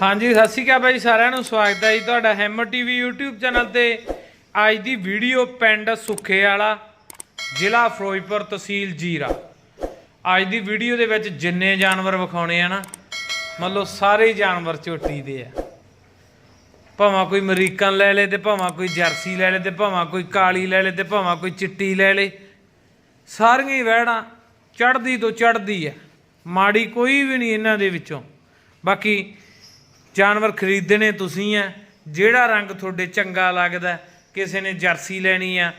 ਹਾਂਜੀ, ਸਤਿ ਸ਼੍ਰੀ ਅਕਾਲ ਬਾਈ, ਸਾਰਿਆਂ ਨੂੰ ਸਵਾਗਤ ਹੈ ਜੀ ਤੁਹਾਡਾ ਹੈਮਰ ਟੀਵੀ YouTube ਚੈਨਲ ਤੇ। ਅੱਜ ਦੀ ਵੀਡੀਓ ਪਿੰਡ ਸੁੱਖੇ ਵਾਲਾ ਜ਼ਿਲ੍ਹਾ ਫਿਰੋਜ਼ਪੁਰ ਤਹਿਸੀਲ ਜੀਰਾ। ਅੱਜ ਦੀ ਵੀਡੀਓ ਦੇ ਵਿੱਚ ਜਿੰਨੇ ਜਾਨਵਰ ਵਿਖਾਉਣੇ ਆ ਨਾ ਮੰਨ ਲਓ ਸਾਰੇ ਜਾਨਵਰ ਝੋਟੀ ਦੇ ਆ। ਭਾਵੇਂ ਕੋਈ ਅਮਰੀਕਨ ਲੈ ਲੇ ਤੇ ਭਾਵੇਂ ਕੋਈ ਜਰਸੀ ਲੈ ਲੇ ਤੇ ਭਾਵੇਂ ਕੋਈ ਕਾਲੀ ਲੈ ਲੇ ਤੇ ਭਾਵੇਂ ਕੋਈ ਚਿੱਟੀ ਲੈ ਲੇ। ਸਾਰੀਆਂ ਹੀ ਵਹਿੜਾਂ ਚੜਦੀ ਤੋਂ ਚੜਦੀ ਹੈ ਮਾੜੀ ਕੋਈ ਵੀ ਨਹੀਂ ਇਹਨਾਂ ਦੇ ਵਿੱਚੋਂ। ਬਾਕੀ ਜਾਨਵਰ ਖਰੀਦਣੇ ਤੁਸੀਂ ਆ ਜਿਹੜਾ ਰੰਗ ਤੁਹਾਡੇ ਚੰਗਾ ਲੱਗਦਾ, ਕਿਸੇ ਨੇ ਜਰਸੀ ਲੈਣੀ ਆ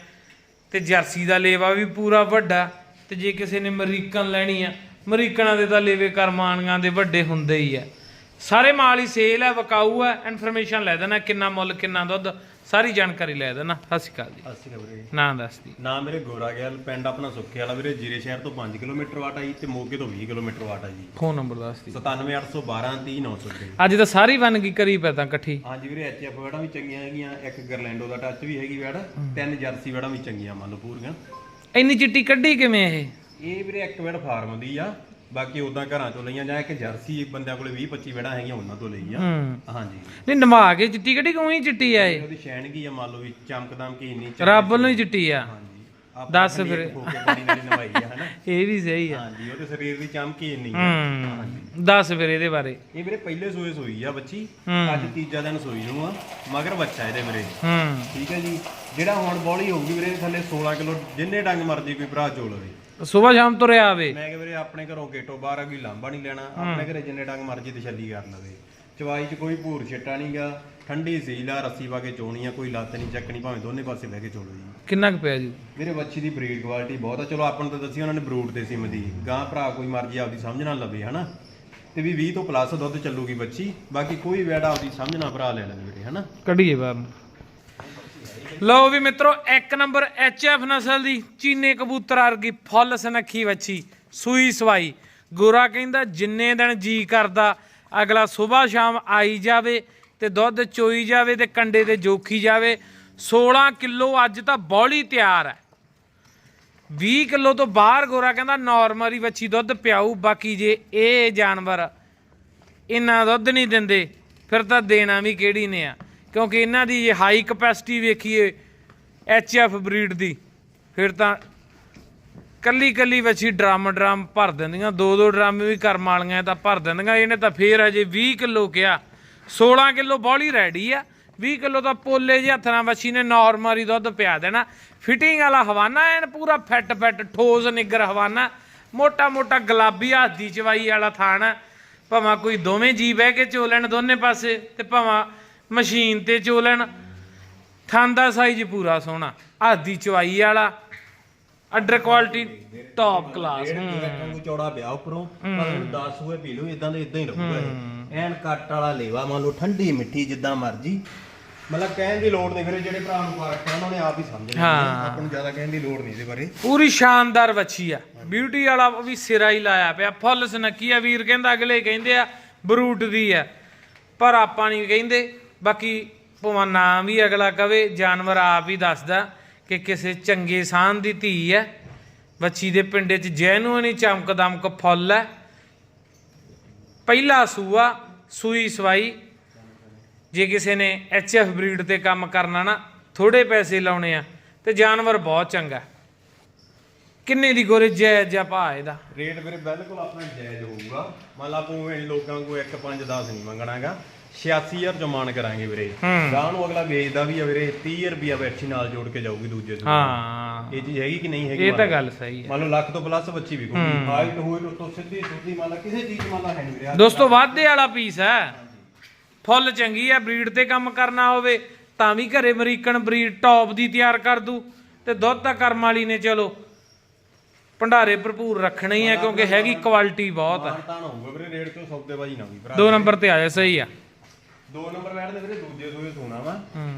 ਤੇ ਜਰਸੀ ਦਾ ਲੇਵਾ ਵੀ ਪੂਰਾ ਵੱਡਾ, ਤੇ ਜੇ ਕਿਸੇ ਨੇ ਅਮਰੀਕਨ ਲੈਣੀ ਆ ਅਮਰੀਕਨਾਂ ਦੇ ਤਾਂ ਲੇਵੇ ਕਰਮਾਨੀਆਂ ਦੇ ਵੱਡੇ ਹੁੰਦੇ ਹੀ ਆ ਸਾਰੇ ਮਾਲ ਹੀ ਸੇਲ ਹੈ ਵਕਾਊ ਹੈ ਇਨਫੋਰਮੇਸ਼ਨ ਲੈ ਦੇਣਾ ਕਿੰਨਾ ਮੁੱਲ, ਕਿੰਨਾ ਦੁੱਧ। ਸਾਰੀ ਜਾਣਕਾਰੀ ਲੈ ਦੇਣਾ। ਸਤਿ ਸ਼੍ਰੀ ਅਕਾਲ ਜੀ। ਅਸੀਂ ਵੀਰੇ ਨਾਂ ਦੱਸ ਦੀ। ਨਾਮ ਮੇਰੇ ਗੋਰਾ ਗਿਆਲ ਪਿੰਡ ਆਪਣਾ ਸੁੱਖੇ ਵਾਲਾ ਵੀਰੇ ਜੀਰੇ ਸ਼ਹਿਰ ਤੋਂ 5 ਕਿਲੋਮੀਟਰ ਵਾਟ ਜੀ ਤੇ ਮੋਗੇ ਤੋਂ 20 ਕਿਲੋਮੀਟਰ ਵਾਟ ਆ ਜੀ। ਫੋਨ ਨੰਬਰ ਦੱਸ ਦੀ। 97812 30900 ਅੱਜ ਤਾਂ ਸਾਰੀ ਬਣ ਗਈ ਕਰੀ ਪੈ ਤਾਂ ਇਕੱਠੀ। ਹਾਂਜੀ ਵੀਰੇ ਐਚਐਫ ਵੜਾ ਵੀ ਚੰਗੀਆਂ ਹੈਗੀਆਂ ਇੱਕ ਗਰਲੈਂਡੋ ਦਾ ਟੱਚ ਵੀ ਹੈਗੀ ਵੜ ਤਿੰਨ ਜਰਸੀ ਵੜਾ ਵੀ ਚੰਗੀਆਂ ਮੰਨ ਲਓ ਪੂਰੀਆਂ। ਇੰਨੀ ਚਿੱਟੀ ਕੱਢੀ ਕਿਵੇਂ ਇਹ? ਇਹ ਵੀਰੇ ਇੱਕ ਵੜ ਫਾਰਮ ਦੀ ਆ। ਬਾਕੀ ਉਦਾਂ ਘਰਾਂ ਚੋਂ ਲਈਆਂ ਜਾਂ ਇੱਕ ਜਰਸੀ ਬੰਦਿਆਂ ਕੋਲੇ 20 25 ਵੜਾ ਹੈਗੀਆਂ ਉਹਨਾਂ ਤੋਂ ਲਈ ਆ। ਹੂੰ। ਹਾਂਜੀ। ਨਹੀਂ ਨਮਾ ਕੇ ਚਿੱਟੀ ਕੱਢੀ ਕਿਉਂ ਹੀ ਚਿੱਟੀ ਆ ਇਹ? ਉਹਦੀ ਸ਼ੈਨਗੀ ਆ ਮੰਨ ਲਓ ਵੀ ਚਮਕਦਮ ਕੀ ਇੰਨੀ ਰੱਬ ਨੂੰ ਹੀ ਚਿੱਟੀ ਆ। ਹਾਂਜੀ। ਆਪਾਂ ਦੱਸ ਫਿਰ। ਹੋ ਕੇ ਪਾਣੀ ਨਾਲ ਹੀ ਨਵਾਈ ਆ ਹਨਾ? ਇਹ ਵੀ ਸਹੀ ਆ। ਹਾਂਜੀ ਉਹਦੇ ਸਰੀਰ ਦੀ ਚਮਕ ਹੀ ਇੰਨੀ ਆ। ਹੂੰ। ਦੱਸ ਫਿਰ ਇਹਦੇ ਬਾਰੇ। ਇਹ ਵੀਰੇ ਪਹਿਲੇ ਸੂਏ ਸੋਈ ਆ ਬੱਚੀ। ਹੂੰ। ਅੱਜ ਤੀਜਾ ਦਿਨ ਸੋਈ ਨੂੰ ਆ ਮਗਰ ਬੱਚਾ ਇਹਦੇ ਵੀਰੇ। ਹੂੰ। ਠੀਕ ਹੈ ਜੀ। ਜਿਹੜਾ ਹੁਣ ਬੋਲੀ ਹੋਊਗੀ ਵੀਰੇ ਇਹਦੇ ਥੱਲੇ 16 ਕਿਲੋ ਜਿੰਨੇ ਡੰਗ ਮਰਜ਼ੀ ਕੋਈ ਭਰਾ ਚੋ ਲਵੇ। ਸਵੇਰ ਸ਼ਾਮ ਤੁਰਿਆ ਆਵੇ। ਮੈਂ ਕਿ ਵੀਰੇ ਆਪਣੇ ਘਰੋਂ ਗੇਟੋਂ ਬਾਹਰ ਅਗੀ ਲਾਂਬਾ ਨਹੀਂ ਲੈਣਾ। ਆਪਣੇ ਘਰੇ ਜਿੰਨੇ ਡੰਗ ਮਰਜ਼ੀ ਤਸੱਲੀ ਕਰ ਲਵੇ। ਚਵਾਈ 'ਚ ਕੋਈ ਭੂਰ ਛਿੱਟਾ ਨਹੀਂਗਾ ਠੰਡੀ ਸੀਲ ਆ ਰੱਸੀ ਪਾ ਕੇ ਚੋਣੀ ਆ ਕੋਈ ਲੱਤ ਨਹੀਂ ਚੱਕਣੀ ਭਾਵੇਂ ਦੋਨੇ ਪਾਸੇ ਬਹਿ ਕੇ ਚੋਲੋ ਜੀ। ਕਿੰਨਾ ਕੁ ਪਿਆ ਜੀ? ਵੀਰੇ ਬੱਚੀ ਦੀ ਬਰੀਡ ਕੁਆਲਿਟੀ ਬਹੁਤ ਆ। ਚਲੋ ਆਪਾਂ ਨੂੰ ਤਾਂ ਦੱਸੀ ਉਹਨਾਂ ਨੇ ਬਰੂਟ ਤੇ ਸਿਮ ਦੀ ਗਾਂ ਭਰਾ ਕੋਈ ਮਰਜ਼ੀ ਆਪਦੀ ਸਮਝ ਨਾਲ ਲਵੇ ਹਨਾ? ਤੇ ਵੀ 20 ਤੋਂ ਪਲੱਸ ਦੁੱਧ ਚੱਲੂਗੀ ਬੱਚੀ ਬਾਕੀ ਕੋਈ ਵੈੜਾ ਆਪਦੀ ਸਮਝ ਨਾਲ ਭਰਾ ਲੈ ਲੈਂਦੇ ਵੀਰੇ ਹਨਾ? ਕੱਢੀਏ ਬਾਹਰ ਨੂੰ। ਲਓ ਵੀ ਮਿੱਤਰੋ, ਇੱਕ ਨੰਬਰ ਐਫ ਨਸਲ ਦੀ ਚੀਨੇ ਕਬੂਤਰ ਵਰਗੀ ਫੁੱਲ ਸਨੱਖੀ ਵੱਛੀ, ਸੂਈ ਸਵਾਈ। ਗੋਰਾ ਕਹਿੰਦਾ, ਜਿੰਨੇ ਦਿਨ ਜੀ ਕਰਦਾ, ਅਗਲਾ ਸਵੇਰ ਸ਼ਾਮ ਆਈ ਜਾਵੇ ਤੇ ਦੁੱਧ ਚੋਈ ਜਾਵੇ ਤੇ ਕੰਡੇ ਤੇ ਜੋਖੀ ਜਾਵੇ। 16 ਕਿਲੋ ਅੱਜ ਤਾਂ ਬੌਲੀ ਤਿਆਰ ਹੈ। 20 ਕਿਲੋ ਤੋਂ ਬਾਹਰ ਗੋਰਾ ਕਹਿੰਦਾ, ਨਾਰਮਲ ਹੀ ਵੱਛੀ ਦੁੱਧ ਪਿਆਊ, ਬਾਕੀ ਜੇ ਇਹ ਜਾਨਵਰ ਇੰਨਾ ਦੁੱਧ ਨਹੀਂ ਦਿੰਦੇ, ਫਿਰ ਤਾਂ ਦੇਣਾ ਵੀ ਕਿਹੜੀ ਨੇ ਆ? ਕਿਉਂਕਿ ਇਹਨਾਂ ਦੀ ਜੇ ਹਾਈ ਕਪੈਸਿਟੀ ਵੇਖੀਏ ਐਫ ਬਰੀਡ ਦੀ, ਫਿਰ ਤਾਂ ਕੱਲੀ ਕੱਲੀ ਵੱਛੀ ਡਰਮ ਡਰਮ ਭਰ ਦਿੰਦੀਆਂ, ਦੋ ਦੋ ਡਰਮ ਵੀ ਕਰਮ ਵਾਲੀਆਂ ਤਾਂ ਭਰ ਦਿੰਦੀਆਂ, ਇਹਨੇ ਤਾਂ ਫੇਰ ਹਜੇ 20 ਕਿਲੋ ਕਿਹਾ 16 ਕਿਲੋ ਬੋਲੀ ਰੈਡੀ ਆ 20 ਕਿਲੋ ਤਾਂ ਪੋਲੇ ਜਿਹੇ ਹੱਥ ਨਾਲ ਵੱਛੀ ਨੇ ਨਾਰਮਲ ਹੀ ਦੁੱਧ ਪਿਆ ਦੇਣਾ ਫਿਟਿੰਗ ਵਾਲਾ ਹਵਾਨਾ ਐਨ ਪੂਰਾ ਫਿੱਟ ਫਿੱਟ ਠੋਸ ਨਿੱਗਰ ਹਵਾਨਾ, ਮੋਟਾ ਮੋਟਾ ਗੁਲਾਬੀ ਹੱਥ ਦੀ ਚਵਾਈ ਵਾਲਾ ਥਾਣ ਆ, ਭਾਵੇਂ ਕੋਈ ਦੋਵੇਂ ਜੀ ਬਹਿ ਕੇ ਚੋ ਲੈਣ ਦੋਨੇ ਪਾਸੇ, ਤੇ ਭਾਵੇਂ ਮਸ਼ੀਨ ਤੇ ਚੋ ਲੈਣ। ਥਣ ਦਾ ਸਾਈਜ਼ ਪੂਰਾ ਸੋਹਣਾ। ਹੱਥ ਦੀ ਚਵਾਈ ਵਾਲਾ ਆਰਡਰ ਕੁਆਲਿਟੀ ਟੌਪ ਕਲਾਸ ਚੌੜਾ ਪਿਆ ਉੱਪਰੋਂ ਪਰ 10 ਹੋਏ ਪੀ ਲਓ ਇਦਾਂ ਦੇ ਇਦਾਂ ਹੀ ਰਹੂਗਾ ਇਹ। ਐਨ ਕੱਟ ਵਾਲਾ ਲੇਵਾ ਮੰਨ ਲਓ ਠੰਡੀ ਮਿੱਠੀ ਜਿੱਦਾਂ ਮਰਜ਼ੀ। ਮਤਲਬ ਕਹਿਣ ਦੀ ਲੋੜ ਨਹੀਂ ਫਿਰ ਜਿਹੜੇ ਭਰਾ ਨੂੰ ਪਾ ਰੱਖਿਆ ਉਹਨਾਂ ਨੇ ਆਪ ਹੀ ਸਮਝ ਹਾਂ। ਆਪਾਂ ਨੂੰ ਜ਼ਿਆਦਾ ਕਹਿਣ ਦੀ ਲੋੜ ਨਹੀਂ ਇਹਦੇ ਬਾਰੇ। ਪੂਰੀ ਸ਼ਾਨਦਾਰ ਵੱਛੀ ਆ। ਬਿਊਟੀ ਵਾਲਾ ਵੀ ਸਿਰਾ ਹੀ ਲਾਇਆ ਪਿਆ। ਫੁੱਲ ਸਨੱਕੀ ਆ ਵੀਰ ਕਹਿੰਦਾ ਅਗਲੇ ਕਹਿੰਦੇ ਆ ਬਰੂਟ ਦੀ ਆ। ਪਰ ਆਪਾਂ ਨਹੀਂ ਕਹਿੰਦੇ ਬਾਕੀ ਭਾਵੇਂ ਨਾਮ ਵੀ ਅਗਲਾ ਕਵੇ, ਜਾਨਵਰ ਆਪ ਹੀ ਦੱਸਦਾ ਕਿ ਕਿਸੇ ਚੰਗੇ ਸਾਨ ਦੀ ਧੀ ਹੈ। ਬੱਚੀ ਦੇ ਪਿੰਡੇ 'ਚ ਜੈਨੂਨ ਹੀ ਚਮਕ ਦਮਕ ਫੁੱਲ ਹੈ। ਪਹਿਲਾ ਸੂਆ, ਸੂਈ ਸਵਾਈ। ਜੇ ਕਿਸੇ ਨੇ ਐਚ ਐਫ ਬਰੀਡ ਤੇ ਕੰਮ ਕਰਨਾ ਨਾ ਥੋੜੇ ਪੈਸੇ ਲਾਉਣੇ ਆ, ਤੇ ਜਾਨਵਰ ਬਹੁਤ ਚੰਗਾ ਕਿੰਨੇ ਦੀ ਗੋਰੇ ਜਾਇਜ਼ ਜਾਂ ਭਾ ਇਹਦਾ? ਰੇਟ ਵੀਰੇ ਬਿਲਕੁਲ ਆਪਣਾ ਜਾਇਜ਼ ਹੋਊਗਾ। ਮੰਨ ਲਾ ਆਪਾਂ ਲੋਕਾਂ ਕੋ 1 5 10 ਨਹੀਂ ਮੰਗਣਾਗਾ। 86000 ਚ ਮਾਨ ਕਰਾਂਗੇ ਵੀਰੇ ਗਾਂ ਨੂੰ ਅਗਲਾ ਵੇਚਦਾ ਵੀ ਆ ਵੀਰੇ 30 ਰੁਪਿਆ ਬੱਚੀ ਨਾਲ ਜੋੜ ਕੇ ਜਾਊਗੀ ਦੂਜੇ ਤੋਂ ਹਾਂ ਇਹ ਚੀਜ਼ ਹੈਗੀ ਕਿ ਨਹੀਂ ਹੈਗੀ ਇਹ ਤਾਂ ਗੱਲ ਸਹੀ ਹੈ ਮੰਨ ਲਓ ਲੱਖ ਤੋਂ ਪਲੱਸ ਬੱਚੀ ਵਿਕੂਗੀ ਹਾਈਟ ਹੋਈ ਤੋਂ ਸਿੱਧੀ ਸੁੱਧੀ ਮੰਨ ਲਾ ਕਿਸੇ ਚੀਜ਼ ਮੰਨ ਲਾ ਹੈ ਨਹੀਂ ਵੀਰੇ ਦੋਸਤੋ ਵਾਧੇ ਵਾਲਾ ਪੀਸ ਹੈ ਫੁੱਲ ਚੰਗੀ ਆ ਬਰੀਡ ਤੇ ਕੰਮ ਕਰਨਾ ਹੋਵੇ ਤਾਂ ਵੀ ਘਰੇ ਅਮਰੀਕਨ ਬਰੀਡ ਟੌਪ ਦੀ ਤਿਆਰ ਕਰ ਦੂ ਤੇ ਦੁੱਧ ਤਾਂ ਕਰਮ ਵਾਲੀ ਨੇ ਚਲੋ ਭੰਡਾਰੇ ਭਰਪੂਰ ਰੱਖਣਾ ਹੀ ਹੈ ਕਿਉਂਕਿ ਹੈਗੀ ਕੁਆਲਿਟੀ ਬਹੁਤ ਹੈ ਤਾਂ ਨਾ ਹੋਊਗਾ ਵੀਰੇ ਰੇਟ ਤੋਂ ਸੌਦੇਬਾਜੀ ਨਾ ਹੋਈ ਭਰਾ ਦੋ ਨੰਬਰ ਤੇ ਆ ਜਾ ਸਹੀ ਆ ਦੋ ਨੰਬਰ ਬੈਠ ਦੇ ਵੀਰੇ ਦੂਜੇ ਸੂਏ ਸੋਨਾ ਵਾ।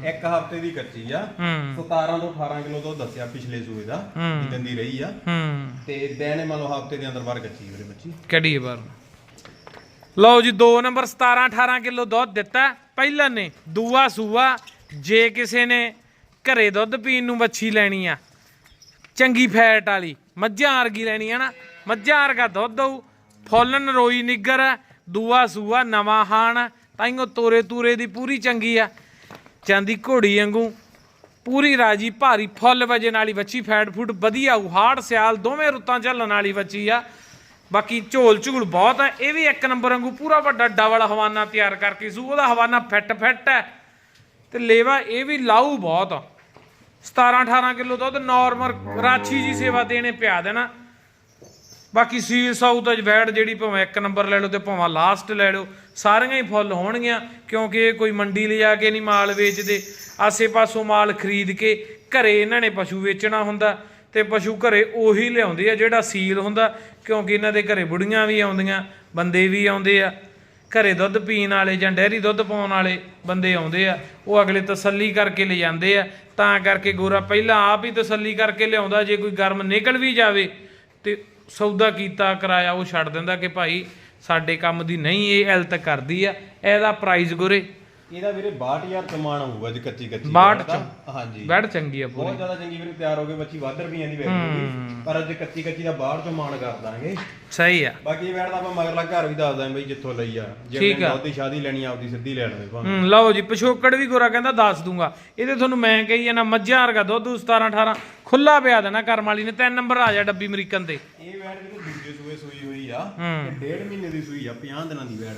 ਇੱਕ ਹਫ਼ਤੇ ਦੀ ਕੱਚੀ ਆ। ਹੂੰ। 17 ਤੋਂ 18 ਕਿਲੋ ਤੋਂ ਦੱਸਿਆ ਪਿਛਲੇ ਸੂਏ ਦਾ ਦੀ ਰਹੀ ਆ। ਤੇ ਦੇਣੇ ਮੰਨ ਲਓ ਹਫ਼ਤੇ ਦੇ ਅੰਦਰ ਬਾਹਰ ਕੱਚੀ ਵੀਰੇ ਬੱਚੀ। ਕਿਹੜੀ ਹੈ ਲਓ ਜੀ 2 ਨੰਬਰ 17 18 ਕਿਲੋ ਦੁੱਧ ਦਿੱਤਾ। ਪਹਿਲਾ ਨੇ ਦੂਆ ਸੂਆ ਜੇ ਕਿਸੇ ਨੇ ਘਰੇ ਦੁੱਧ ਪੀਣ ਨੂੰ ਵੱਛੀ ਲੈਣੀ ਆ ਚੰਗੀ ਫੈਟ ਵਾਲੀ ਮੱਝਾਂ ਵਰਗੀ ਲੈਣੀ ਆ ਨਾ ਮੱਝਾਂ ਵਰਗਾ ਦੁੱਧ ਦਊ ਫੁੱਲ ਨਰੋਈ ਨਿੱਗਰ ਦੂਆ ਸੂਆ ਨਵਾਂ ਹਾਣ ਤਾਈਓ ਤੋਰੇ ਤੂਰੇ ਦੀ ਪੂਰੀ ਚੰਗੀ ਆ। ਚਾਂਦੀ ਘੋੜੀ ਵਾਂਗੂ ਪੂਰੀ ਰਾਜੀ ਭਾਰੀ ਫੁੱਲ ਵਜੇ ਵਾਲੀ ਬੱਚੀ ਫੈਟ ਫੂਡ ਵਧੀਆ ਉਹ ਹਾੜ ਸਿਆਲ ਦੋਵੇਂ ਰੁੱਤਾਂ ਝੱਲਣ ਵਾਲੀ ਬੱਚੀ ਆ। ਬਾਕੀ ਝੋਲ ਝੂਲ ਬਹੁਤ ਹੈ ਇਹ ਵੀ ਇੱਕ ਨੰਬਰ ਵਾਂਗੂ ਪੂਰਾ ਵੱਡਾ ਡਬਲ ਹਵਾਨਾ ਤਿਆਰ ਕਰਕੇ ਸੂ। ਉਹਦਾ ਹਵਾਨਾ ਫਿੱਟ ਫਿੱਟ ਹੈ ਤੇ ਲੇਵਾ ਇਹ ਵੀ ਲਾਊ ਬਹੁਤ ਆ। 17 18 ਕਿਲੋ ਦੁੱਧ ਨਾਰਮਲ ਰਾਛੀ ਜੀ ਸੇਵਾ ਦੇਣੇ ਪਿਆ ਦੇਣਾ। ਬਾਕੀ ਸੀਲ ਸਾਊਥ ਅਜ ਵੈੜ ਜਿਹੜੀ ਭਾਵੇਂ ਇੱਕ ਨੰਬਰ ਲੈ ਲਓ ਤੇ ਭਾਵੇਂ ਲਾਸਟ ਲੈ ਲਓ, ਸਾਰੀਆਂ ਹੀ ਫੁੱਲ ਹੋਣਗੀਆਂ, ਕਿਉਂਕਿ ਇਹ ਕੋਈ ਮੰਡੀ ਲਿਜਾ ਕੇ ਨਹੀਂ ਮਾਲ ਵੇਚਦੇ। ਆਸੇ-ਪਾਸੋਂ ਮਾਲ ਖਰੀਦ ਕੇ ਘਰੇ ਇਹਨਾਂ ਨੇ ਪਸ਼ੂ ਵੇਚਣਾ ਹੁੰਦਾ ਤੇ ਪਸ਼ੂ ਘਰੇ ਉਹੀ ਲਿਆਉਂਦੇ ਆ ਜਿਹੜਾ ਸੀਲ ਹੁੰਦਾ, ਕਿਉਂਕਿ ਇਹਨਾਂ ਦੇ ਘਰੇ ਬੁੜੀਆਂ ਵੀ ਆਉਂਦੀਆਂ, ਬੰਦੇ ਵੀ ਆਉਂਦੇ ਆ। ਘਰੇ ਦੁੱਧ ਪੀਣ ਵਾਲੇ ਜਾਂ ਡੈਰੀ ਦੁੱਧ ਪਾਉਣ ਵਾਲੇ ਬੰਦੇ ਆਉਂਦੇ ਆ, ਉਹ ਅਗਲੇ ਤਸੱਲੀ ਕਰਕੇ ਲੈ ਜਾਂਦੇ ਆ। ਤਾਂ ਕਰਕੇ ਗੋਰਾ ਪਹਿਲਾਂ ਆਪ ਹੀ ਤਸੱਲੀ ਕਰਕੇ ਲਿਆਉਂਦਾ, ਜੇ ਕੋਈ ਗਰਮ ਨਿਕਲ ਵੀ ਜਾਵੇ ਤੇ ਸੌਦਾ ਕੀਤਾ, ਕਰਾਇਆ ਉਹ ਛੱਡ ਦਿੰਦਾ ਕਿ ਭਾਈ ਸਾਡੇ ਕੰਮ ਦੀ ਨਹੀਂ, ਇਹ ਹੈਲਥ ਕਰਦੀ ਆ, ਇਹਦਾ ਪ੍ਰਾਈਜ਼ ਗੁਰੇ। ਇਹਦਾ ਵੀਰੇ 62000 ਕਮਾਣ ਹੋਊਗਾ ਜੀ ਕੱਚੀ ਕੱਚੀ 62 ਦਾ। ਹਾਂਜੀ। ਬੈਡ ਚੰਗੀ ਆ ਪੂਰੀ। ਬਹੁਤ ਜ਼ਿਆਦਾ ਚੰਗੀ ਵੀਰੇ ਤਿਆਰ ਹੋ ਗਏ ਬੱਚੀ ਵੱਧ ਰੁਪਈਆਂ ਦੀ ਵੈਲਿਊ ਪਰ ਅੱਜ ਕੱਚੀ ਕੱਚੀ ਦਾ ਬਾਹਰ ਚੋਂ ਮਾਣ ਕਰ ਦਾਂਗੇ। ਸਹੀ ਆ। ਬਾਕੀ ਇਹ ਦਾ ਆਪਾਂ ਮਗਰਲਾ ਘਰ ਵੀ ਦੱਸ ਦਾਂ ਬਈ ਜਿੱਥੋਂ ਲਈ ਆ। ਜੇ ਠੀਕ ਆ। ਸ਼ਾਦੀ ਲੈਣੀ ਆ ਆਪਦੀ ਸਿੱਧੀ ਲੈ ਲਵੇ ਭਾਵੇਂ। ਹੂੰ ਲਓ ਜੀ ਪਿਛੋਕੜ ਵੀ ਗੋਰਾ ਕਹਿੰਦਾ ਦੱਸ ਦੂੰਗਾ। ਇਹਦੇ ਤੁਹਾਨੂੰ ਮੈਂ ਕਹੀ ਜਾਣਾ ਮੱਝਾਂ ਵਰਗਾ ਦੁੱਧ 17 18 ਖੁੱਲਾ ਪਿਆ ਦੇਣਾ ਕਰਮ ਵਾਲੀ ਨੇ ਤਿੰਨ ਨੰਬਰ ਆ ਜਾ ਡੱਬੀ ਅਮਰੀਕਨ ਤੇ। ਇਹ ਵੀਰੇ ਹੋਈ ਆ। ਇਹ ਡੇਢ ਮਹੀਨੇ ਦੀ ਸੂਈ ਆ 50 ਦਿਨਾਂ ਦੀ ਵੈੜ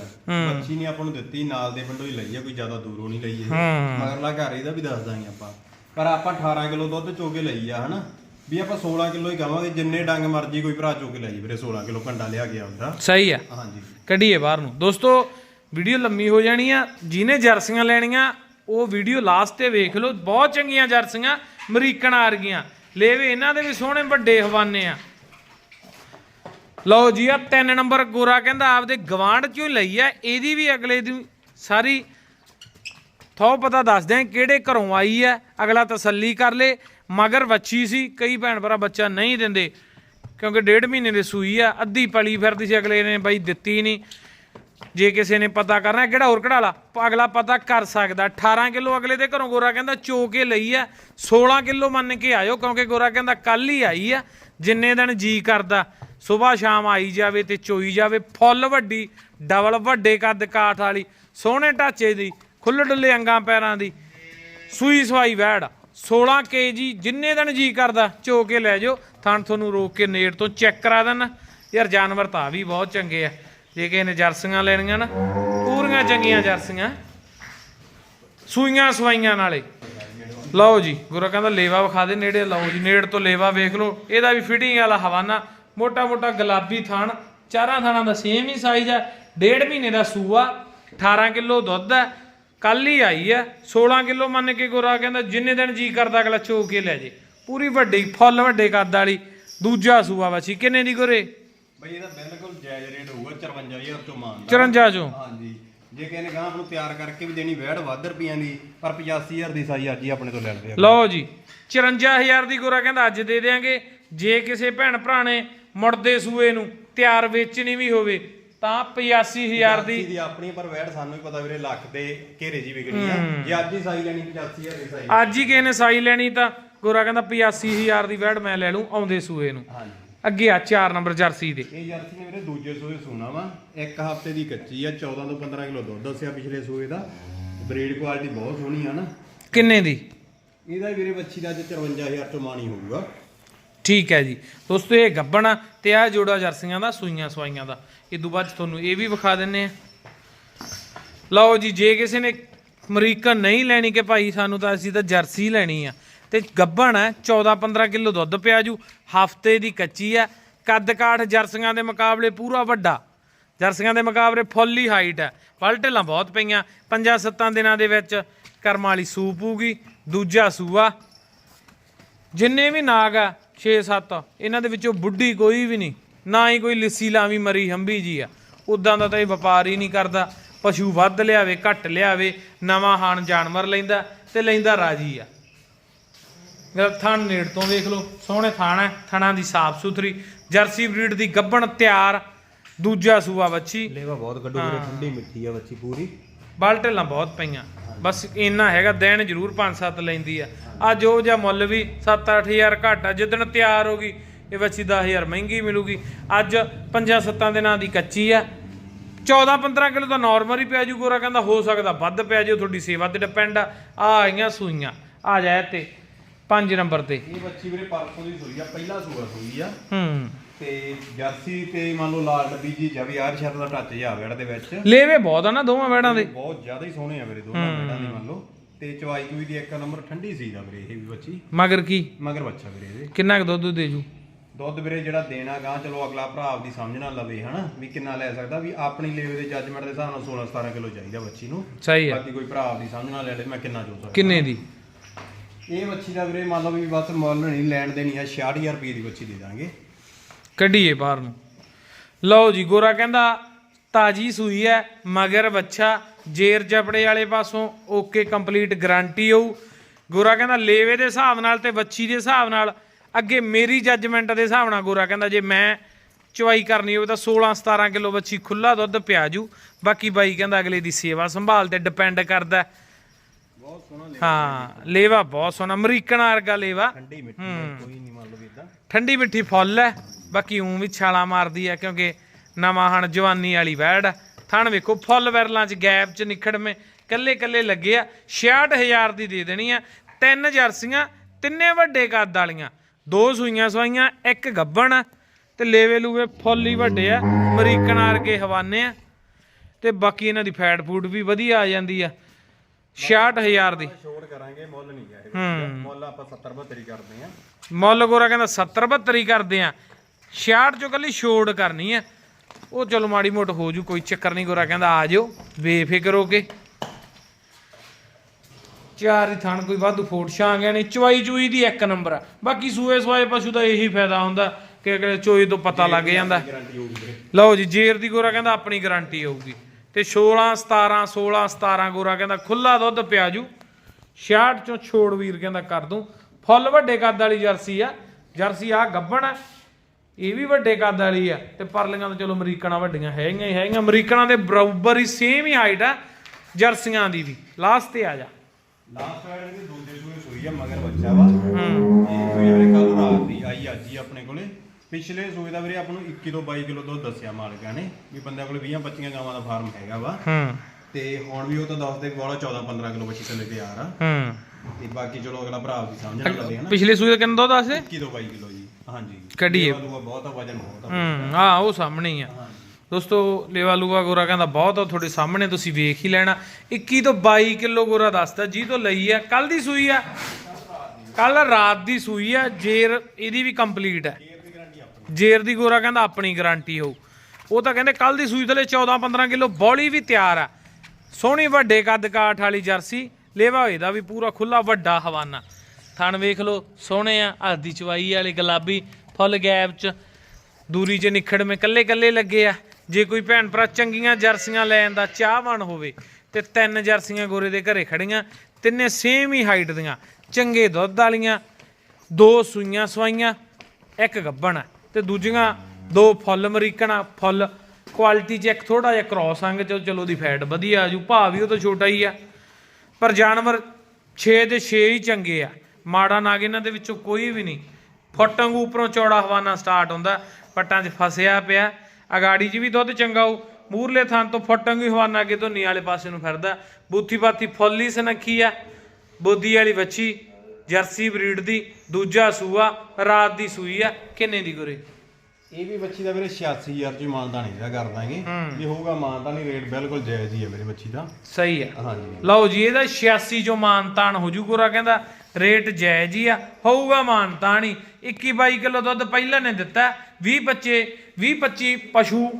ਬੱਚੀ ਨੇ ਆਪਾਂ ਨੂੰ ਦਿੱਤੀ ਨਾਲ ਦੇ ਪਿੰਡੋਂ ਹੀ ਲਈ ਆ ਕੋਈ ਜ਼ਿਆਦਾ ਦੂਰੋਂ ਨਹੀਂ ਲਈ ਇਹ। ਮਗਰਲਾ ਘਰ ਇਹਦਾ ਵੀ ਦੱਸ ਦਾਂਗੇ ਆਪਾਂ। ਪਰ ਆਪਾਂ 18 ਕਿਲੋ ਦੁੱਧ ਚੋ ਕੇ ਲਈ ਆ ਹਨਾ? ਵੀ ਆਪਾਂ 16 ਕਿਲੋ ਹੀ ਕਵਾਂਗੇ ਜਿੰਨੇ ਡੰਗ ਮਰਜ਼ੀ ਕੋਈ ਭਰਾ ਚੋ ਕੇ ਲੈ ਜੀ ਵੀਰੇ 16 ਕਿਲੋ ਕੰਡਾ ਲਿਆ ਗਿਆ ਹੁੰਦਾ। ਸਹੀ ਆ। ਹਾਂਜੀ। ਕੱਢੀਏ ਬਾਹਰ ਨੂੰ। ਦੋਸਤੋ ਵੀਡੀਓ ਲੰਮੀ ਹੋ ਜਾਣੀ ਆ ਜਿਹਨੇ ਜਰਸੀਆਂ ਲੈਣੀਆਂ ਉਹ ਵੀਡੀਓ ਲਾਸਟ ਤੇ ਵੇਖ ਲਓ। ਬਹੁਤ ਚੰਗੀਆਂ ਜਰਸੀਆਂ ਅਮਰੀਕਨ ਆ ਰਗੀਆਂ ਲੈਵੇ ਇਹਨਾਂ ਦੇ ਵੀ ਸੋਹਣੇ ਵੱਡੇ ਹਵਾਨੇ ਆ। ਲਓ ਜੀ ਆ ਤਿੰਨ ਨੰਬਰ ਗੋਰਾ ਕਹਿੰਦਾ ਆਪਦੇ ਗਵਾਂਢ ਚੋਂ ਲਈ ਆ, ਇਹਦੀ ਵੀ ਅਗਲੇ ਦੀ ਸਾਰੀ ਥੋ ਪਤਾ ਦੱਸਦੇ ਆ ਕਿਹੜੇ ਘਰੋਂ ਆਈ ਹੈ ਅਗਲਾ ਤਸੱਲੀ ਕਰ ਲੇ, ਮਗਰ ਵੱਛੀ ਸੀ, ਕਈ ਭੈਣ ਭਰਾ ਬੱਚਾ ਨਹੀਂ ਦਿੰਦੇ, ਕਿਉਂਕਿ ਡੇਢ ਮਹੀਨੇ ਦੀ ਸੂਈ ਆ, ਅੱਧੀ ਪਲੀ ਫਿਰਦੀ ਸੀ, ਅਗਲੇ ਨੇ ਬਾਈ ਦਿੱਤੀ ਨਹੀਂ। ਜੇ ਕਿਸੇ ਨੇ ਪਤਾ ਕਰਨਾ, ਕਿਹੜਾ ਹੋਰ ਕਢਾ ਅਗਲਾ ਪਤਾ ਕਰ ਸਕਦਾ 18 ਕਿਲੋ ਅਗਲੇ ਦੇ ਘਰੋਂ ਗੋਰਾ ਕਹਿੰਦਾ ਚੋ ਕੇ ਲਈ ਆ 16 ਕਿਲੋ ਮੰਨ ਕੇ ਆਇਓ, ਕਿਉਂਕਿ ਗੋਰਾ ਕਹਿੰਦਾ ਕੱਲ ਹੀ ਆਈ ਆ, ਜਿੰਨੇ ਦਿਨ ਜੀ ਕਰਦਾ। ਸਵੇਰ ਸ਼ਾਮ ਆਈ ਜਾਵੇ ਤੇ ਚੋਈ ਜਾਵੇ, ਫੁੱਲ ਵੱਡੀ, ਡਬਲ ਵੱਡੇ ਕੱਦ ਕਾਠ ਵਾਲੀ, ਸੋਹਣੇ ਢਾਂਚੇ ਦੀ, ਖੁੱਲ੍ਹ ਡੁੱਲੇ ਅੰਗਾਂ ਪੈਰਾਂ ਦੀ, ਸੂਈ ਸਵਾਈ ਵੈੜ 16 ਕੇਜੀ ਜਿੰਨੇ ਦਿਨ ਜੀ ਕਰਦਾ ਚੋ ਕੇ ਲੈ ਜਾਓ, ਥਣ ਤੁਹਾਨੂੰ ਰੋਕ ਕੇ ਨੇੜ ਤੋਂ ਚੈੱਕ ਕਰਾ ਦੇਣਾ ਯਾਰ ਜਾਨਵਰ ਤਾਂ ਵੀ ਬਹੁਤ ਚੰਗੇ ਆ, ਜੇ ਕਿਸੇ ਨੇ ਜਰਸੀਆਂ ਲੈਣੀਆਂ ਨਾ, ਪੂਰੀਆਂ ਚੰਗੀਆਂ ਜਰਸੀਆਂ। ਸੂਈਆਂ ਸਵਾਈਆਂ ਨਾਲੇ। ਲਓ ਜੀ ਗੁਰੂ ਕਹਿੰਦਾ ਲੇਵਾ ਵਿਖਾ ਦੇ ਨੇੜੇ, ਲਓ ਜੀ, ਨੇੜ ਤੋਂ ਲੇਵਾ ਵੇਖ ਲਓ, ਇਹਦਾ ਵੀ ਫਿਟਿੰਗ ਵਾਲਾ ਹਵਾਨਾ ਮੋਟਾ ਮੋਟਾ ਗੁਲਾਬੀ ਥਣ ਚਾਰਾਂ ਥਾਣਾ ਦਾ ਸੇਮ ਹੀ ਸਾਈਜ਼ ਹੈ। ਡੇਢ ਮਹੀਨੇ ਦਾ ਸੂਆ 18 ਕਿਲੋ ਦੁੱਧ ਹੈ। ਕੱਲ ਹੀ ਆਈ ਹੈ। 16 ਕਿਲੋ ਮੰਨ ਕੇ ਗੋਰਾ ਕਹਿੰਦਾ ਜਿੰਨੇ ਦਿਨ ਜੀ ਕਰਦਾ ਅਗਲਾ ਚੋ ਕੇ ਲੈ ਜੇ। ਪੂਰੀ ਵੱਡੀ ਫੁੱਲ ਵੱਡੇ ਕੱਦ ਵਾਲੀ ਦੂਜਾ ਸੂਆ ਵਛੀ ਕਿੰਨੇ ਦੀ ਗੋਰੇ? ਬਈ ਇਹਦਾ ਬਿਲਕੁਲ ਜਾਇਜ਼ ਰੇਟ ਹੋਊਗਾ 54000 ਚੋਂ ਮਾਨ ਦਾ। 54 ਚੋਂ? ਹਾਂਜੀ। ਜੇ ਕਿਸੇ ਨੇ ਗਾਂ ਨੂੰ ਤਿਆਰ ਕਰਕੇ ਵੀ ਦੇਣੀ ਵੈੜ ਵੱਧ ਰੁਪਈਆਂ ਦੀ ਪਰ 85000 ਦੀ ਸਾਈ ਅੱਜ ਹੀ ਆਪਣੇ ਤੋਂ ਲੈ ਲਵੇ ਲਓ ਜੀ 54000 ਦੀ ਗੋਰਾ ਕਹਿੰਦਾ ਅੱਜ ਦੇ ਦੇਾਂਗੇ ਜੇ ਕਿਸੇ ਭੈਣ ਭਰਾ ਨੇ ਮੁੜਦੇ ਸੂਏ ਨੂੰ ਤਿਆਰ ਵੇਚਣੀ ਵੀ ਹੋਵੇ ਤਾਂ 85000 ਦੀ ਦੀ ਆਪਣੀ ਪਰ ਵੈੜ ਸਾਨੂੰ ਵੀ ਪਤਾ ਵੀਰੇ ਲੱਖ ਦੇ ਘੇਰੇ ਜੀ ਵਿਕਣੀ ਆ। ਜੇ ਅੱਜ ਹੀ ਸਾਈ ਲੈਣੀ 85000 ਦੀ ਸਾਈ। ਅੱਜ ਹੀ ਕਿਸੇ ਨੇ ਸਾਈ ਲੈਣੀ ਤਾਂ ਗੋਰਾ ਕਹਿੰਦਾ 85000 ਦੀ ਵੈੜ ਮੈਂ ਲੈ ਲੂੰ ਆਉਂਦੇ ਸੂਏ ਨੂੰ। ਅੱਗੇ ਆ 4 ਨੰਬਰ ਜਰਸੀ ਦੇ। ਇਹ ਜਰਸੀ ਨੇ ਵੀਰੇ ਦੂਜੇ ਸੂਏ ਸੂਣਾ ਵਾ ਇੱਕ ਹਫ਼ਤੇ ਦੀ ਕੱਚੀ ਆ 14 ਤੋਂ 15 ਕਿਲੋ ਦੁੱਧ ਦੱਸਿਆ ਪਿਛਲੇ ਸੂਏ ਦਾ। ਬਰੀਡ ਕੁਆਲਿਟੀ ਬਹੁਤ ਸੋਹਣੀ ਆ ਨਾ। ਕਿੰਨੇ ਦੀ? ਇਹਦਾ ਵੀਰੇ ਵੱਛੀ ਦਾ ਅੱਜ 54000 ਤੋਂ ਮਾਣੀ ਹੋਊਗਾ। ਠੀਕ ਹੈ ਜੀ। ਦੋਸਤੋ, ਇਹ ਗੱਬਣ ਆ ਤੇ ਆ ਜੋੜਾ ਜਰਸੀਆਂ ਦਾ, ਸੂਈਆਂ ਸਵਾਈਆਂ ਦਾ। ਇਹ ਤੋਂ ਬਾਅਦ 'ਚ ਤੁਹਾਨੂੰ ਇਹ ਵੀ ਵਿਖਾ ਦਿੰਨੇ ਆ। ਲਓ ਜੀ, ਜੇ ਕਿਸੇ ਨੇ ਅਮਰੀਕਨ ਨਹੀਂ ਲੈਣੀ ਕਿ ਭਾਈ ਸਾਨੂੰ ਤਾਂ ਅਸੀਂ ਤਾਂ ਜਰਸੀ ਲੈਣੀ ਆ। ਤੇ ਗੱਬਣ ਹੈ 14 15 ਕਿਲੋ ਦੁੱਧ ਪਿਆ ਜੂ। ਹਫ਼ਤੇ ਦੀ ਕੱਚੀ ਆ। ਕੱਦ ਕਾਠ ਜਰਸੀਆਂ ਦੇ ਮੁਕਾਬਲੇ ਪੂਰਾ ਵੱਡਾ। ਜਰਸੀਆਂ ਦੇ ਮੁਕਾਬਲੇ ਫੁੱਲ ਹੀ ਹਾਈਟ ਹੈ ਪਲਟਲਾਂ ਬਹੁਤ ਪਈਆਂ। ਪੰਜਾਂ ਸੱਤਾਂ ਦਿਨਾਂ ਦੇ ਵਿੱਚ ਕਰਮ ਵਾਲੀ ਸੂਪ ਹੋਊਗੀ ਦੂਜਾ ਸੂਆ। ਜਿੰਨੇ ਵੀ ਨਾਗ ਆ 6-7 ਇਹਨਾਂ ਦੇ ਵਿੱਚੋਂ ਬੁੱਢੀ ਕੋਈ ਵੀ ਨਹੀਂ। ਨਾ ਹੀ ਕੋਈ ਲਿੱਸੀ ਲਾਵੀ ਮਰੀ ਹੰਬੀ ਜੀ ਆ। ਉਦਾਂ ਦਾ ਤਾਂ ਇਹ ਵਪਾਰ ਹੀ ਨਹੀਂ ਕਰਦਾ। ਪਸ਼ੂ ਵੱਧ ਲਿਆਵੇ ਘੱਟ ਲਿਆਵੇ ਨਵਾਂ ਹਾਨ ਜਾਨਵਰ ਲੈਂਦਾ ਤੇ ਲੈਂਦਾ ਰਾਜੀ ਆ। ਗੱਲ ਥਣ ਨੇੜ ਤੋਂ ਵੇਖ ਲਓ। ਸੋਹਣੇ ਥਣ ਹੈ ਥਣਾਂ ਦੀ ਸਾਫ਼ ਸੁਥਰੀ। ਜਰਸੀ ਬਰੀਡ ਦੀ ਗੱਬਣ ਤਿਆਰ। ਦੂਜਾ ਸੂਆ ਵੱਛੀ। ਲੇਵਾ ਬਹੁਤ ਵੀਰੇ ਠੰਡੀ ਮਿੱਠੀ ਆ ਵੱਛੀ ਪੂਰੀ। ਬਾਲਟੇਲਾਂ ਬਹੁਤ ਪਈਆਂ। ਬਸ ਇੰਨਾ ਹੈਗਾ ਦੇਣ ਜ਼ਰੂਰ 5-7 ਲੈਂਦੀ ਆ। ਅੱਜ ਉਹ ਜਿਹਾ ਮੁੱਲ ਵੀ 7-8000 ਘੱਟ ਆ ਜਿੱਦਣ ਤਿਆਰ ਹੋ ਗਈ ਇਹ ਬੱਚੀ 10000 ਮਹਿੰਗੀ ਮਿਲੂਗੀ। ਅੱਜ 5-7 ਦਿਨਾਂ ਦੀ ਕੱਚੀ ਆ। 14 15 ਕਿਲੋ ਤਾਂ ਨਾਰਮਲ ਹੀ ਪਿਆ ਜੂ ਗੋਰਾ ਕਹਿੰਦਾ ਹੋ ਸਕਦਾ ਵੱਧ ਪਿਆ ਜੂ ਤੁਹਾਡੀ ਸੇਵਾ ਤੇ ਡਿਪੈਂਡ ਆ। ਆ ਆਈਆਂ ਸੂਈਆਂ। ਆ ਜਾ ਇਹ ਤੇ 5 ਨੰਬਰ ਤੇ। ਇਹ ਬੱਚੀ ਵੀਰੇ ਪਰਸੋਂ ਦੀ ਸੂਈ ਆ ਪਹਿਲਾ ਸੂਆ ਸੂਈ ਆ। ਹੂੰ। ਤੇ ਜਰਸੀ ਤੇ ਮੰਨ ਲਓ ਲਾਲ ਡੱਬੀ ਜੀ ਜਵੀ ਆਰ ਸ਼ਰਟ ਦਾ ਟੱਚ ਜਾ ਵੜ ਦੇ ਵਿੱਚ। ਲੇਵੇ ਬਹੁਤ ਆ ਨਾ ਦੋਵਾਂ ਵੈੜਾਂ ਦੇ। ਬਹੁਤ ਜ਼ਿਆਦਾ ਹੀ ਸੋਹਣੇ ਆ ਵੀਰੇ ਦੋਨਾਂ ਬੇਟਾਂ ਦੇ ਮੰਨ ਲਓ। ਤੇ ਚਵਾਈ ਚੂਈ ਦੀ ਇੱਕ ਨੰਬਰ ਠੰਡੀ ਸੀ ਦਾ ਵੀਰੇ ਇਹ ਵੀ ਬੱਚੀ। ਮਗਰ ਕੀ? ਮਗਰ ਬੱਚਾ ਵੀਰੇ ਇਹਦੇ। ਕਿੰਨਾ ਕੁ ਦੁੱਧ ਦੇ ਜੂ? ਦੁੱਧ ਵੀਰੇ ਜਿਹੜਾ ਦੇਣਾ ਗਾਂ ਚਲੋ ਅਗਲਾ ਭਰਾ ਆਪਦੀ ਸਮਝ ਨਾਲ ਲਵੇ ਹਨਾ ਵੀ ਕਿੰਨਾ ਲੈ ਸਕਦਾ ਵੀ ਆਪਣੀ ਲੇਵੇ ਦੇ ਜੱਜਮੈਂਟ ਦੇ ਹਿਸਾਬ ਨਾਲ 16 17 ਕਿਲੋ ਚਾਹੀਦਾ ਬੱਚੀ ਨੂੰ। ਸਹੀ ਆ। ਬਾਕੀ ਕੋਈ ਭਰਾ ਆਪਦੀ ਸਮਝ ਨਾਲ ਲੈ ਲੇ ਮੈਂ ਕਿੰਨਾ ਚੋ ਸਕਦਾ। ਕਿੰਨੇ ਦੀ? ਇਹ ਬੱਚੀ ਦਾ ਵੀਰੇ ਮੰਨ ਲਓ ਵੀ ਬਸ ਮੁੱਲ ਨਹੀਂ ਲੈਣ ਦੇਣੀ ਆ 66000 ਰੁਪਏ ਦੀ ਬੱਚੀ ਦੇ ਦਾਂਗੇ। ਕੱਢੀਏ ਬਾਹਰ ਨੂੰ। ਲਓ ਜੀ ਗੋਰਾ ਕਹਿੰਦਾ ਤਾਜੀ ਸੂਈ ਹੈ ਮਗਰ ਬੱਚਾ ਜੇਰ ਜਪੜੇ ਵਾਲੇ ਪਾਸੋਂ ਓਕੇ ਕੰਪਲੀਟ ਗਾਰੰਟੀ ਹੋਊ। ਗੋਰਾ ਕਹਿੰਦਾ ਲੇਵੇ ਦੇ ਹਿਸਾਬ ਨਾਲ ਤੇ ਬੱਚੀ ਦੇ ਹਿਸਾਬ ਨਾਲ ਅੱਗੇ ਮੇਰੀ ਜੱਜਮੈਂਟ ਦੇ ਹਿਸਾਬ ਨਾਲ ਗੋਰਾ ਕਹਿੰਦਾ ਜੇ ਮੈਂ ਚਵਾਈ ਕਰਨੀ ਹੋਵੇ ਤਾਂ 16 17 ਕਿਲੋ ਬੱਚੀ ਖੁੱਲਾ ਦੁੱਧ ਪਿਆ ਜੂ ਬਾਕੀ ਬਾਈ ਕਹਿੰਦਾ ਅਗਲੇ ਦੀ ਸੇਵਾ ਸੰਭਾਲ ਤੇ ਡਿਪੈਂਡ ਕਰਦਾ। ਬਹੁਤ ਸੋਹਣਾ ਹਾਂ ਲੇਵਾ ਬਹੁਤ ਸੋਹਣਾ ਅਮਰੀਕਨ ਵਰਗਾ ਲੇਵਾ। ਠੰਡੀ ਮਿੱਠੀ ਕੋਈ ਨਹੀਂ ਮੰਨ ਲਓ ਇਦਾਂ ਠੰਡੀ ਮਿੱਠੀ ਫੁੱਲ ਹੈ। ਬਾਕੀ ਉਂ ਵੀ ਛਾਲਾ ਮਾਰਦੀ ਹੈ ਕਿਉਂਕਿ ਨਵਾਂ ਹਣ ਜਵਾਨੀ ਵਾਲੀ ਵੈੜ। ਆ। ਥਣ ਵੇਖੋ ਫੁੱਲ ਵੈਰਲਾਂ ਚ ਗੈਪ ਚ ਨਿਖੜਵੇਂ ਕੱਲੇ ਕੱਲੇ ਲੱਗੇ ਆ। 66000 ਦੀ ਦੇ ਦੇਣੀ ਆ। ਤਿੰਨ ਜਰਸੀਆਂ ਤਿੰਨੇ ਵੱਡੇ ਕੱਦ ਵਾਲੀਆਂ। ਦੋ ਸੂਈਆਂ ਸਵਾਈਆਂ ਇੱਕ ਗੱਬਣ। ਆ, ਤੇ ਲੇਵੇ ਲੂਵੇ ਫੁੱਲ ਹੀ ਵੱਡੇ ਆ। ਅਮਰੀਕਨ ਵਰਗੇ ਹਵਾਨੇ ਆ। ਤੇ ਬਾਕੀ ਇਹਨਾਂ ਦੀ ਫੈਟ ਫੂਡ ਵੀ ਵਧੀਆ ਆ ਜਾਂਦੀ ਆ। 66000 ਦੀ। ਛੋੜ ਕਰਾਂਗੇ ਮੁੱਲ ਨਹੀਂ ਰਹੇ ਮੁੱਲ ਆਪਾਂ 70 72 ਹੀ ਕਰਦੇ ਆ ਮੁੱਲ ਗੋਰਾ ਕਹਿੰਦਾ 70 72 ਹੀ ਕਰਦੇ ਆ 66 ਚੋਂ ਕੱਲੀ ਛੋੜ ਕਰਨੀ ਆ ਉਹ ਚਲੋ ਮਾੜੀ ਮੋਟ ਹੋ ਜੂ ਕੋਈ ਚੱਕਰ ਨਹੀਂ ਗੋਰਾ ਕਹਿੰਦਾ ਆ ਜਾਓ ਬੇਫਿਕਰ ਹੋ ਕੇ। ਚਾਰ ਹੀ ਥਣ ਕੋਈ ਵਾਧੂ ਫੋਟ ਛਾਂ ਗਿਆ ਨਹੀਂ ਚਵਾਈ ਚੂਈ ਦੀ ਇੱਕ ਨੰਬਰ ਆ। ਬਾਕੀ ਸੂਏ ਸਵਾਏ ਪਸ਼ੂ ਦਾ ਇਹੀ ਫਾਇਦਾ ਹੁੰਦਾ ਕਿ ਅਗਲੇ ਚੋਈ ਤੋਂ ਪਤਾ ਲੱਗ ਜਾਂਦਾ। ਲਓ ਜੀ ਜੇਰ ਦੀ ਗੋਰਾ ਕਹਿੰਦਾ ਆਪਣੀ ਗਾਰੰਟੀ ਹੋਊਗੀ। ਤੇ 16 17 16 17 ਗੋਰਾ ਕਹਿੰਦਾ ਖੁੱਲਾ ਦੁੱਧ ਪਿਆ ਜੂ। 66 ਚੋਂ ਛੋੜ ਵੀਰ ਕਹਿੰਦਾ ਕਰ ਦੂੰ। ਫੁੱਲ ਵੱਡੇ ਕੱਦ ਵਾਲੀ ਜਰਸੀ ਆ। ਜਰਸੀ ਆ ਗੱਬਣ ਆ। ਇਹ ਵੀ ਵੱਡੇ ਕੱਦ ਵਾਲੀ ਆ ਤੇ ਪਰਲੀਆਂ ਤਾਂ ਚਲੋ ਅਮਰੀਕਨਾਂ ਵੱਡੀਆਂ ਹੈਗੀਆਂ ਹੀ ਹੈਗੀਆਂ ਅਮਰੀਕਨਾਂ ਦੇ ਬਰਾਬਰ ਹੀ ਸੇਮ ਹੀ ਹਾਈਟ ਆ ਜਰਸੀਆਂ ਦੀ ਵੀ। ਲਾਸਟ ਤੇ ਆ ਜਾ। ਲਾਸਟ ਵਾਰ ਇਹਦੇ ਦੂਜੇ ਸੂਏ ਸੂਈ ਆ ਮਗਰ ਬੱਚਾ ਵਾ। ਹੂੰ। ਇਹ ਸੂਈ ਵੀਰੇ ਕੱਲ ਰਾਤ ਦੀ ਆਈ ਅੱਜ ਹੀ ਆਪਣੇ ਕੋਲੇ। ਪਿਛਲੇ ਸੂਏ ਦਾ ਵੀਰੇ ਆਪਾਂ ਨੂੰ 21 ਤੋਂ 22 ਕਿਲੋ ਦੁੱਧ ਦੱਸਿਆ ਮਾਲਕਾਂ ਨੇ ਵੀ ਬੰਦਿਆਂ ਕੋਲੇ 20 25 ਗਾਵਾਂ ਦਾ ਫਾਰਮ ਹੈਗਾ ਵਾ। ਹੂੰ। ਤੇ ਹੁਣ ਵੀ ਉਹ ਤਾਂ ਦੱਸਦੇ ਵਾਲਾ 14 15 ਕਿਲੋ ਬੱਚੀ ਥੱਲੇ ਤਿਆਰ ਆ। ਹੂੰ। ਤੇ ਬਾਕੀ ਚਲੋ ਅਗਲਾ ਭਰਾ ਵੀ ਸਮਝ ਨਾ ਲਵੇ ਹਨਾ। ਪਿਛਲੇ ਸੂਏ ਦਾ ਕਿੰਨਾ ਦੁੱਧ ਆਸੇ 21 ਤੋਂ 22 ਕਿਲੋ ਜੀ ਹਾਂਜੀ। ਕੱਢੀਏ। ਲੇਵਾ ਲੂਆ ਬਹੁਤ ਆ ਵਜਨ ਬਹੁਤ ਆ। ਹੂੰ ਆ ਉਹ ਸਾਹਮਣੇ ਹੀ ਆ। ਦੋਸਤੋ ਲੇਵਾ ਲੂਆ ਗੋਰਾ ਕਹਿੰਦਾ ਬਹੁਤ ਆ ਤੁਹਾਡੇ ਸਾਹਮਣੇ ਤੁਸੀਂ ਵੇਖ ਹੀ ਲੈਣਾ। 21 ਤੋਂ 22 ਕਿਲੋ ਗੋਰਾ ਦੱਸਦਾ ਜੀ ਤੋਂ ਲਈ ਆ ਕੱਲ ਦੀ ਸੂਈ ਆ। ਕੱਲ ਰਾਤ ਦੀ ਸੂਈ ਆ ਜੇਰ ਇਹਦੀ ਵੀ ਕੰਪਲੀਟ ਹੈ ਜੇਰ ਦੀ ਗੋਰਾ ਕਹਿੰਦਾ ਆਪਣੀ ਗਾਰੰਟੀ ਹੋਊ। ਉਹ ਤਾਂ ਕਹਿੰਦੇ ਕੱਲ ਦੀ ਸੂਈ ਥਲੇ 14 15 ਕਿਲੋ ਬੋਲੀ ਵੀ ਤਿਆਰ ਆ। ਸੋਹਣੀ ਵੱਡੇ ਕੱਦ ਕਾਠ ਵਾਲੀ ਜਰਸੀ ਲੇਵਾ ਇਹਦਾ ਵੀ ਪੂਰਾ ਖੁੱਲਾ ਵੱਡਾ ਹਵਾਨਾ। ਥਣ ਵੇਖ ਲਓ ਸੋਹਣੇ ਆ ਹੱਦੀ ਚਵਾਈ ਵਾਲੇ ਗੁਲਾਬੀ। ਫੁੱਲ ਗੈਪ ਚ, ਦੂਰੀ 'ਚ ਨਿਖੜਵੇਂ ਕੱਲੇ ਕੱਲੇ ਲੱਗੇ ਆ। ਜੇ ਕੋਈ ਭੈਣ ਭਰਾ ਚੰਗੀਆਂ ਜਰਸੀਆਂ ਲੈਣ ਦਾ ਚਾਹਵਾਨ ਹੋਵੇ, ਤੇ ਤਿੰਨ ਜਰਸੀਆਂ ਗੋਰੇ ਦੇ ਘਰੇ ਖੜੀਆਂ, ਤਿੰਨੇ ਸੇਮ ਹੀ ਹਾਈਟ ਦੀਆਂ। ਚੰਗੇ ਦੁੱਧ ਵਾਲੀਆਂ, ਦੋ ਸੂਈਆਂ ਸਵਾਈਆਂ, ਇੱਕ ਗੱਬਣ ਆ। ਤੇ ਦੂਜੀਆਂ ਦੋ ਫੁੱਲ ਅਮਰੀਕਨ ਫੁੱਲ ਕੁਆਲਿਟੀ 'ਚ ਇੱਕ ਥੋੜਾ ਜਿਹਾ ਕ੍ਰੋਸ ਅੰਗ ਚ, ਚਲੋ ਦੀ ਫੈਟ ਵਧੀਆ ਆ ਜੂ, ਭਾਅ ਵੀ ਉਹ ਤਾਂ ਛੋਟਾ ਹੀ ਆ। ਪਰ ਜਾਨਵਰ 6 ਦੇ 6 ਹੀ ਚੰਗੇ ਆ। ਮਾੜਾ ਨਾਗ ਇਹਨਾਂ ਦੇ ਵਿੱਚੋਂ ਕੋਈ ਵੀ ਨਹੀਂ। ਫੁੱਟ ਵਾਂਗੂ ਉੱਪਰੋਂ ਚੌੜਾ ਹਵਾਨਾ ਸਟਾਰਟ ਹੁੰਦਾ ਪੱਟਾਂ 'ਚ ਫਸਿਆ ਪਿਆ। ਅਗਾੜੀ 'ਚ ਵੀ ਦੁੱਧ ਚੰਗਾ ਹੋ ਮੂਰਲੇ ਥਾਂ ਤੋਂ ਫੁੱਟ ਵਾਂਗੂ ਹਵਾਨਾ ਅੱਗੇ ਤੋਂ ਨੀ ਵਾਲੇ ਪਾਸੇ ਨੂੰ ਫਿਰਦਾ। ਬੂਥੀ ਬਾਥੀ ਫੁੱਲੀ ਸਨੱਖੀ ਆ ਬੋਦੀ ਵਾਲੀ ਵੱਛੀ ਜਰਸੀ ਬਰੀਡ ਦੀ ਦੂਜਾ ਸੂਆ ਰਾਤ ਦੀ ਸੂਈ ਆ ਕਿੰਨੇ ਦੀ ਗੁਰੇ? ਇਹ ਵੀ ਬੱਚੀ ਦਾ ਵੀਰੇ 86000 ਚ ਮਾਨਤਾ ਨਹੀਂ ਦਾ ਕਰ ਦਾਂਗੇ। ਜੇ ਹੋਊਗਾ ਮਾਨਤਾ ਨਹੀਂ ਰੇਟ ਬਿਲਕੁਲ ਜਾਇਜ਼ ਹੀ ਹੈ ਮੇਰੇ ਬੱਚੀ ਦਾ। ਸਹੀ ਆ। ਹਾਂਜੀ। ਲਓ ਜੀ ਇਹਦਾ 86 ਜੋ ਮਾਨਤਾਨ ਹੋ ਜੂ ਗੋਰਾ ਕਹਿੰਦਾ ਰੇਟ ਜਾਇਜ਼ ਹੀ ਆ, ਹੋਊਗਾ ਮਾਨਤਾ ਨਹੀਂ। 21 22 ਕਿਲੋ ਦੁੱਧ ਪਹਿਲਾਂ ਨੇ ਦਿੱਤਾ 20 ਬੱਚੇ 20 25 ਪਸ਼ੂ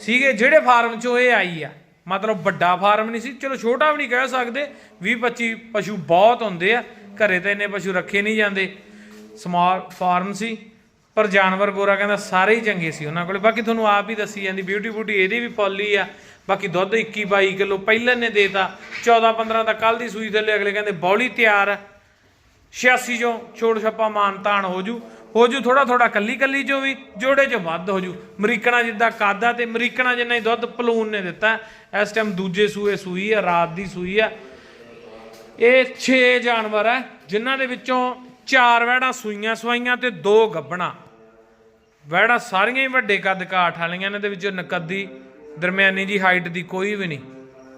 ਸੀਗੇ, ਜਿਹੜੇ ਫਾਰਮ ਚੋਂ ਇਹ ਆਈ ਆ। ਮਤਲਬ ਵੱਡਾ ਫਾਰਮ ਨਹੀਂ ਸੀ, ਚਲੋ ਛੋਟਾ ਵੀ ਨਹੀਂ ਕਹਿ ਸਕਦੇ 20 25 ਪਸ਼ੂ ਬਹੁਤ ਹੁੰਦੇ ਆ, ਘਰੇ ਤਾਂ ਇੰਨੇ ਪਸ਼ੂ ਰੱਖੇ ਨਹੀਂ ਜਾਂਦੇ। ਸਮਾਲ ਫਾਰਮ ਸੀ, ਪਰ ਜਾਨਵਰ ਗੋਰਾ ਕਹਿੰਦਾ ਸਾਰੇ ਹੀ ਚੰਗੇ ਸੀ ਉਹਨਾਂ ਕੋਲੇ। ਬਾਕੀ ਤੁਹਾਨੂੰ ਆਪ ਹੀ ਦੱਸੀ ਜਾਂਦੀ ਬਿਊਟੀ ਬੂਟੀ ਇਹਦੀ ਵੀ ਫੁੱਲੀ ਆ। ਬਾਕੀ ਦੁੱਧ 21 22 ਕਿਲੋ ਪਹਿਲਾਂ ਨੇ ਦੇਤਾ 14 15 ਦਾ ਕੱਲ ਦੀ ਸੂਈ ਥੱਲੇ, ਅਗਲੇ ਕਹਿੰਦੇ ਬੌਲੀ ਤਿਆਰ। ਹੈ 86 ਚੋਂ ਛੋੜ ਛੱਪਾ ਮਾਨਤਾਨ ਹੋ ਜੂ। ਹੋ ਜੂ ਥੋੜਾ ਥੋੜਾ ਕੱਲੀ ਕੱਲੀ ਚੋਂ ਵੀ, ਜੋੜੇ ਚ ਵੱਧ ਹੋ ਜੂ। ਅਮਰੀਕਣਾ ਜਿੱਦਾਂ ਕਾਦਾ ਤੇ ਅਮਰੀਕਣਾ ਜਿੰਨਾ ਹੀ ਦੁੱਧ ਪਲੂਨ ਨੇ ਦਿੱਤਾ। ਇਸ ਟਾਈਮ ਦੂਜੇ ਸੂਏ ਸੂਈ ਹੈ ਰਾਤ ਦੀ ਸੂਈ ਹੈ ਇਹ 6 ਜਾਨਵਰ ਹੈ ਜਿਨ੍ਹਾਂ ਦੇ ਵਿੱਚੋਂ ਚਾਰ ਵੈੜਾਂ ਸੂਈਆਂ ਸਵਾਈਆਂ ਤੇ ਦੋ ਗੱਬਣਾ। ਵੈੜਾਂ ਸਾਰੀਆਂ ਹੀ ਵੱਡੇ ਕੱਦ ਕਾਠ ਵਾਲੀਆਂ ਨੇ ਦੇ ਵਿੱਚੋਂ ਨਕਦੀ ਦਰਮਿਆਨੀ ਜੀ ਹਾਈਟ ਦੀ ਕੋਈ ਵੀ ਨਹੀਂ।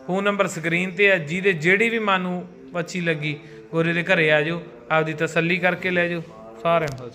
ਫੋਨ ਨੰਬਰ ਸਕਰੀਨ ਤੇ ਹੈ, ਜਿਹਦੇ ਜਿਹੜੀ ਵੀ ਮਨ ਨੂੰ ਅੱਛੀ ਲੱਗੀ, ਗੋਰੇ ਦੇ ਘਰੇ ਆ ਜਾਓ, ਆਪਦੀ ਤਸੱਲੀ ਕਰਕੇ ਲੈ ਜਾਓ, ਸਾਰਿਆਂ ਨੂੰ।